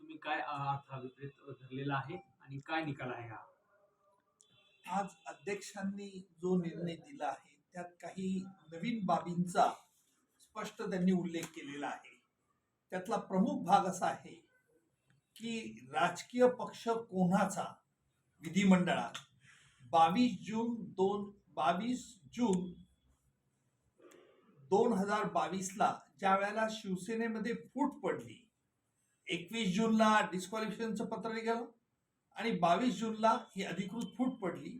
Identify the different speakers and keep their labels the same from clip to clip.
Speaker 1: तुम्ही काय अर्थ अभिप्रेत धरलेला आहे आणि काय निकाल आहे हा?
Speaker 2: आज अध्यक्षांनी जो निर्णय दिला आहे त्यात काही नवीन बाबींचा स्पष्ट त्यांनी उल्लेख केलेला आहे. त्यातला प्रमुख भाग असा आहे की राजकीय पक्ष कोणाचा? विधिमंडळात. बावीस जून दोन बावीस जून दोन हजार बावीसला ज्या वेळेला शिवसेनेमध्ये फूट पडली एकवीस जूनला डिस्क्वालिफिकेशनचं पत्र निघालं आणि बावीस जूनला ही अधिकृत फूट पडली.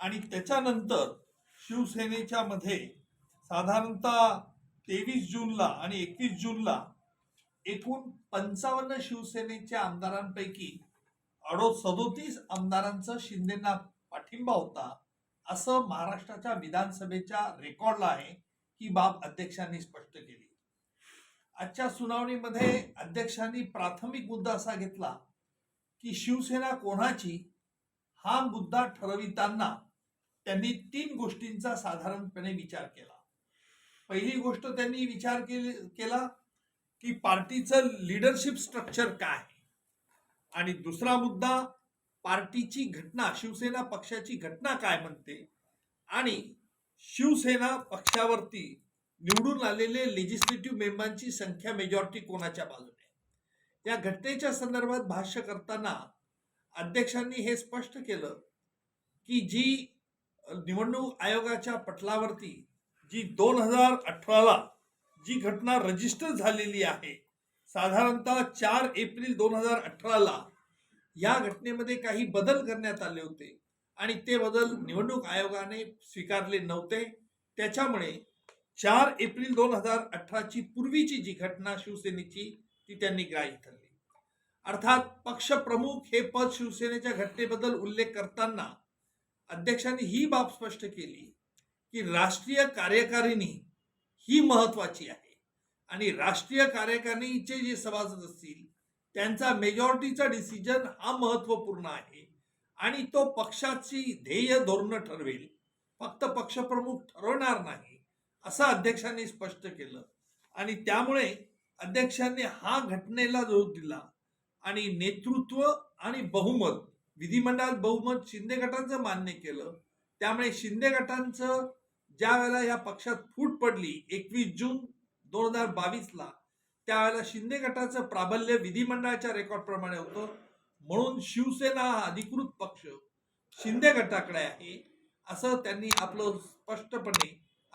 Speaker 2: आणि त्याच्यानंतर शिवसेनेच्या मध्ये साधारणतः तेवीस जूनला आणि एकवीस जूनला एकूण पंचावन्न शिवसेनेच्या आमदारांपैकी अडो सदोतीस आमदारांचं शिंदेना पाठिंबा होता असं महाराष्ट्राच्या विधानसभेच्या रेकॉर्डला आहे ही बाब अध्यक्षांनी स्पष्ट केली. आजच्या सुनावणीमध्ये अध्यक्षांनी प्राथमिक मुद्दा असा घेतला की शिवसेना कोणाची हा मुद्दा ठरविताना त्यांनी तीन गोष्टींचा साधारणपणे विचार केला. पहिली गोष्ट त्यांनी विचार केला की पार्टीचं लिडरशिप स्ट्रक्चर काय आहे? आणि दुसरा मुद्दा पार्टीची घटना शिवसेना पक्षाची घटना काय म्हणते? आणि शिवसेना पक्षावरती निवडून आलेले लेजिस्लेटिव्ह मेंबरांची संख्या मेजॉरिटी कोणाच्या बाजूने या घटनेच्या संदर्भात भाष्य करताना अध्यक्षांनी हे स्पष्ट केलं की जी निवडणूक आयोगाच्या पटलावरती जी दोन हजार अठराला जी घटना रजिस्टर झालेली आहे साधारणतः चार एप्रिल दोन हजार अठराला या घटनेमध्ये काही बदल करण्यात आले होते आणि ते बदल निवडणूक आयोगाने स्वीकारले नव्हते. त्याच्यामुळे चार एप्रिल दोन हजार अठराची पूर्वीची जी घटना शिवसेनेची ती त्यांनी ग्राह्य धरली अर्थात पक्षप्रमुख हे पद शिवसेनेच्या घटनेबद्दल उल्लेख करताना अध्यक्षांनी ही बाब स्पष्ट केली की राष्ट्रीय कार्यकारिणी ही महत्वाची आहे आणि राष्ट्रीय कार्यकारिणीचे जे सभासद असतील त्यांचा मेजॉरिटीचा डिसिजन हा महत्त्वपूर्ण आहे आणि तो पक्षाची ध्येय धोरणं ठरवेल. फक्त पक्षप्रमुख ठरवणार नाही. असं अध्यक्षांनी स्पष्ट केलं. आणि त्यामुळे अध्यक्षांनी हा घटनेला जोर दिला. आणि नेतृत्व आणि बहुमत विधिमंडळात बहुमत शिंदे गटांचं मान्य केलं. त्यामुळे शिंदे गटांचं ज्या वेळेला या पक्षात फूट पडली एकवीस जून दोन हजार बावीसला त्यावेळेला शिंदे गटाचं प्राबल्य विधिमंडळाच्या रेकॉर्ड प्रमाणे होतं. म्हणून शिवसेना हा अधिकृत पक्ष शिंदे गटाकडे आहे असं त्यांनी आपलं स्पष्टपणे